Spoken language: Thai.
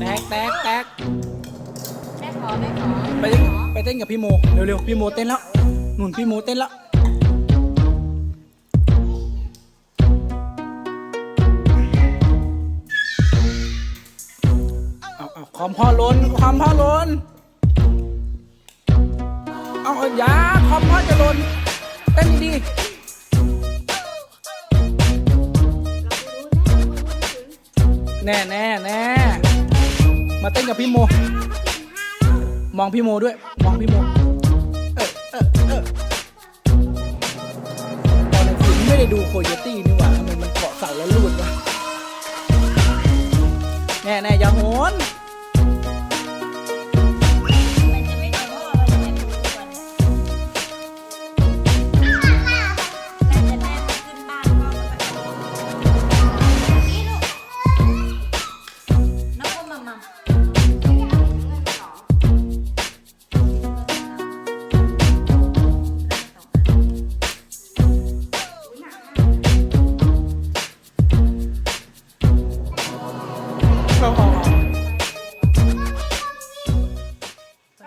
แตกแตกแตกแม่ขอแม่ขอไปเต้นไปเต้นกับพี่โมเร็วๆพี่โมเต้นแล้วหนุนพี่โมเต้นแล้วเอาเอาความพ่อล้นความพ่อล้นเอาเอาอย่าความพ่อจะล้นเต้นดีๆแน่แน่แน่ มาเต้นกับพี่โม มองพี่โมด้วย มองพี่โม เออเออเออตอนกลางคืนไม่ได้ดูโคโยตี้นี่หว่าทำไมมันเกาะเสาแล้วลูดวะแน่แน่อย่าโหน 更好